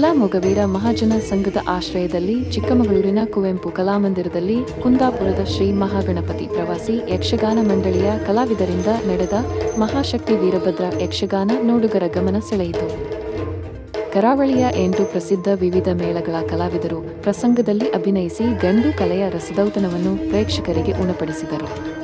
ಜಿಲ್ಲಾ ಮೊಗವೀರ ಮಹಾಜನ ಸಂಘದ ಆಶ್ರಯದಲ್ಲಿ ಚಿಕ್ಕಮಗಳೂರಿನ ಕುವೆಂಪು ಕಲಾಮಂದಿರದಲ್ಲಿ ಕುಂದಾಪುರದ ಶ್ರೀ ಮಹಾಗಣಪತಿ ಪ್ರವಾಸಿ ಯಕ್ಷಗಾನ ಮಂಡಳಿಯ ಕಲಾವಿದರಿಂದ ನಡೆದ ಮಹಾಶಕ್ತಿ ವೀರಭದ್ರ ಯಕ್ಷಗಾನ ನೋಡುಗರ ಗಮನ ಸೆಳೆಯಿತು. ಕರಾವಳಿಯ ಎಂಟು ಪ್ರಸಿದ್ಧ ವಿವಿಧ ಮೇಳಗಳ ಕಲಾವಿದರು ಪ್ರಸಂಗದಲ್ಲಿ ಅಭಿನಯಿಸಿ ಗಂಡು ಕಲೆಯ ರಸದೌತಣವನ್ನು ಪ್ರೇಕ್ಷಕರಿಗೆ ಉಣಪಡಿಸಿದರು.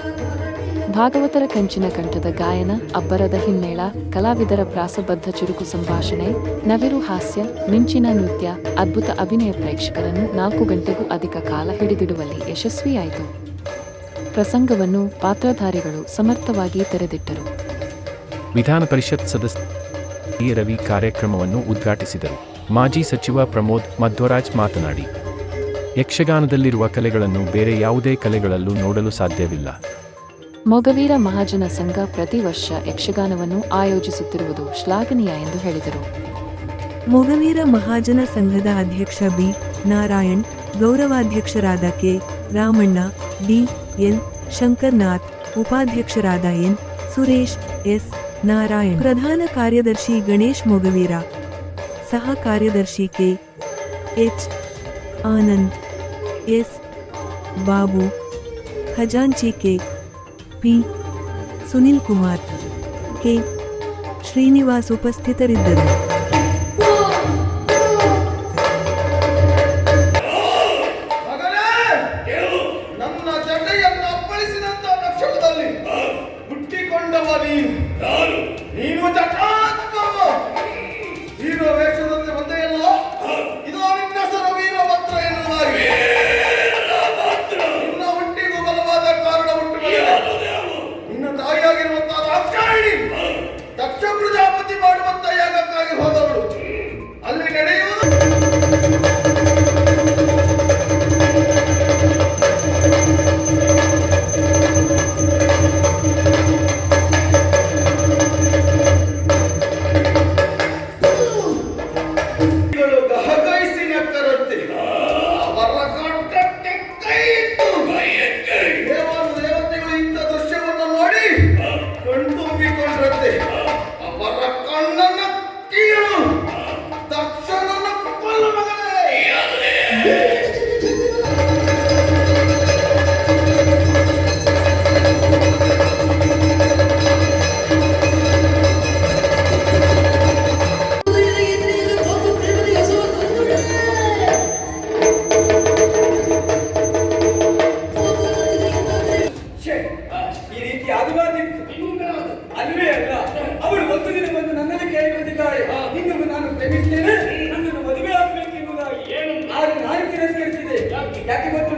ಭಾಗವತರ ಕಂಚಿನ ಕಂಠದ ಗಾಯನ, ಅಬ್ಬರದ ಹಿಮ್ಮೇಳ, ಕಲಾವಿದರ ಪ್ರಾಸಬದ್ಧ ಚುರುಕು ಸಂಭಾಷಣೆ, ನವಿರು ಹಾಸ್ಯ, ಮಿಂಚಿನ ನೃತ್ಯ, ಅದ್ಭುತ ಅಭಿನಯ ಪ್ರೇಕ್ಷಕರನ್ನು ನಾಲ್ಕು ಗಂಟೆಗೂ ಅಧಿಕ ಕಾಲ ಹಿಡಿದಿಡುವಲ್ಲಿ ಯಶಸ್ವಿಯಾಯಿತು. ಪ್ರಸಂಗವನ್ನು ಪಾತ್ರಧಾರಿಗಳು ಸಮರ್ಥವಾಗಿ ತೆರೆದಿಟ್ಟರು. ವಿಧಾನ ಪರಿಷತ್ ಸದಸ್ಯ. ರವಿ ಕಾರ್ಯಕ್ರಮವನ್ನು ಉದ್ಘಾಟಿಸಿದರು. ಮಾಜಿ ಸಚಿವ ಪ್ರಮೋದ್ ಮಧ್ವರಾಜ್ ಮಾತನಾಡಿ, ಯಕ್ಷಗಾನದಲ್ಲಿರುವ ಕಲೆಗಳನ್ನು ಬೇರೆ ಯಾವುದೇ ಕಲೆಗಳಲ್ಲೂ ನೋಡಲು ಸಾಧ್ಯವಿಲ್ಲ. ಮೊಗವೀರ ಮಹಾಜನ ಸಂಘ ಪ್ರತಿ ವರ್ಷ ಯಕ್ಷಗಾನವನ್ನು ಆಯೋಜಿಸುತ್ತಿರುವುದು ಶ್ಲಾಘನೀಯ ಎಂದು ಹೇಳಿದರು. ಮೊಗವೀರ ಮಹಾಜನ ಸಂಘದ ಅಧ್ಯಕ್ಷ B. Narayan, ಗೌರವಾಧ್ಯಕ್ಷರಾದ K. Ramanna, D. N. Shankarnath, ಉಪಾಧ್ಯಕ್ಷರಾದ ಎನ್. ಸುರೇಶ್, ಎಸ್. ನಾರಾಯಣ್, ಪ್ರಧಾನ ಕಾರ್ಯದರ್ಶಿ ಗಣೇಶ್ ಮೊಗವೀರ, ಸಹ ಕಾರ್ಯದರ್ಶಿ K. H. Anand, S. Babu, ಖಜಾಂಚಿ K. P. Sunil Kumar K. Srinivas ಉಪಸ್ಥಿತರಿದ್ದರು. ಯಾಕೆ ಗೊತ್ತುಂಟ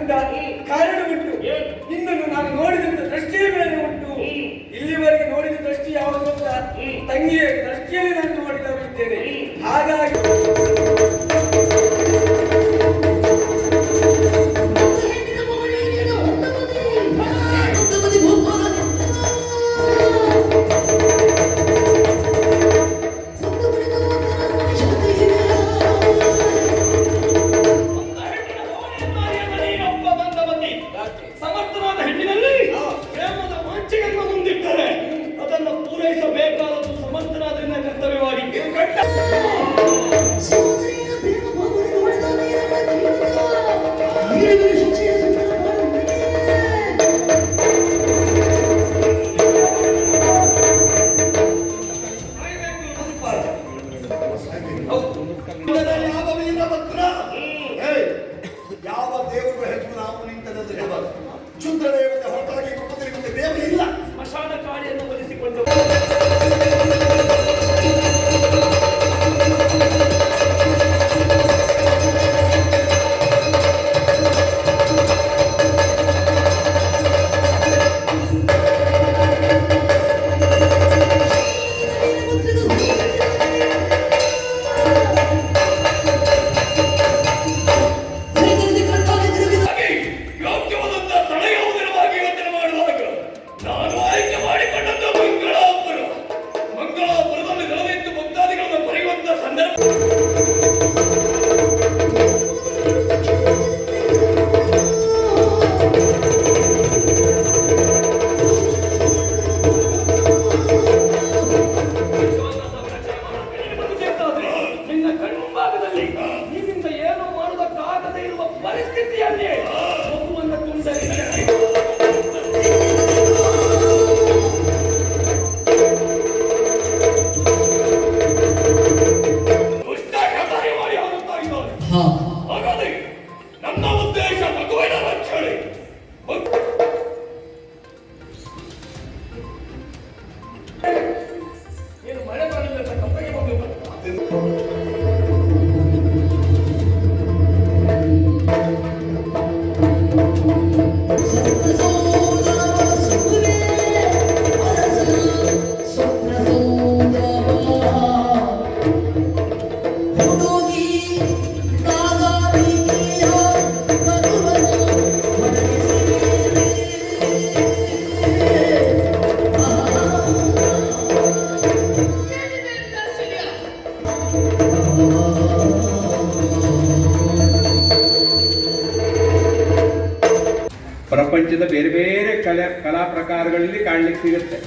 ಪ್ರಪಂಚದ ಬೇರೆ ಬೇರೆ ಕಲೆ, ಕಲಾ ಪ್ರಕಾರಗಳಲ್ಲಿ ಕಾಣಲಿಕ್ಕೆ ಸಿಗುತ್ತೆ.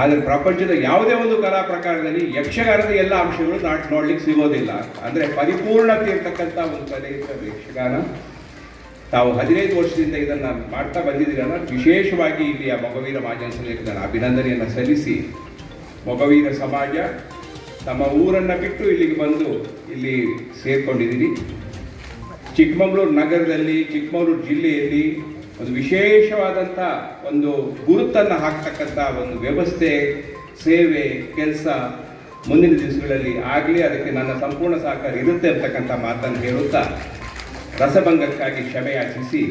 ಆದರೆ ಪ್ರಪಂಚದ ಯಾವುದೇ ಒಂದು ಕಲಾ ಪ್ರಕಾರದಲ್ಲಿ ಯಕ್ಷಗಾನದ ಎಲ್ಲ ಅಂಶಗಳು ನಾಟ್ ನೋಡ್ಲಿಕ್ಕೆ ಸಿಗೋದಿಲ್ಲ. ಅಂದರೆ ಪರಿಪೂರ್ಣತೆ ಇರ್ತಕ್ಕಂಥ ಒಂದು ಕಲೆ ಇರ್ತದೆ ಯಕ್ಷಗಾನ. ತಾವು ಹದಿನೈದು ವರ್ಷದಿಂದ ಇದನ್ನು ಮಾಡ್ತಾ ಬಂದಿದ್ದೀರಲ್ಲ ವಿಶೇಷವಾಗಿ ಇಲ್ಲಿಯ ಮಗವೀರ ಮಾಜನ ಅಭಿನಂದನೆಯನ್ನು ಸಲ್ಲಿಸಿ ಮೊಗವೀರ ಸಮಾಜ ತಮ್ಮ ಊರನ್ನು ಬಿಟ್ಟು ಇಲ್ಲಿಗೆ ಬಂದು ಇಲ್ಲಿ ಸೇರ್ಕೊಂಡಿದ್ದೀನಿ. ಚಿಕ್ಕಮಗಳೂರು ನಗರದಲ್ಲಿ, ಚಿಕ್ಕಮಗಳೂರು ಜಿಲ್ಲೆಯಲ್ಲಿ ಒಂದು ವಿಶೇಷವಾದಂಥ ಒಂದು ಗುರುತನ್ನು ಹಾಕ್ತಕ್ಕಂಥ ಒಂದು ವ್ಯವಸ್ಥೆ, ಸೇವೆ, ಕೆಲಸ ಮುಂದಿನ ದಿವಸಗಳಲ್ಲಿ ಆಗಲಿ, ಅದಕ್ಕೆ ನನ್ನ ಸಂಪೂರ್ಣ ಸಹಕಾರ ಇರುತ್ತೆ ಅಂತಕ್ಕಂಥ ಮಾತನ್ನು ಹೇಳುತ್ತಾ ರಸಭಂಗಕ್ಕಾಗಿ ಕ್ಷಮೆ ಯಾಚಿಸಿ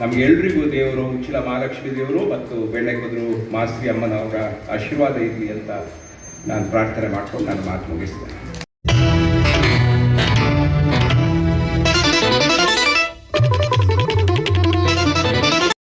ನಮಗೆಲ್ರಿಗೂ ದೇವರು, ಉಚ್ಚಿಲ ಮಹಾಲಕ್ಷ್ಮೀ ದೇವರು ಮತ್ತು ಬೆಣ್ಣೆಗದ್ರು ಮಾಸ್ತಿ ಅಮ್ಮನವರ ಆಶೀರ್ವಾದ ಇರಲಿ ಅಂತ ನಾನು ಪ್ರಾರ್ಥನೆ ಮಾಡ್ಕೊಂಡು ನಾನು ಮಾತು ಮುಗಿಸ್ತೇನೆ.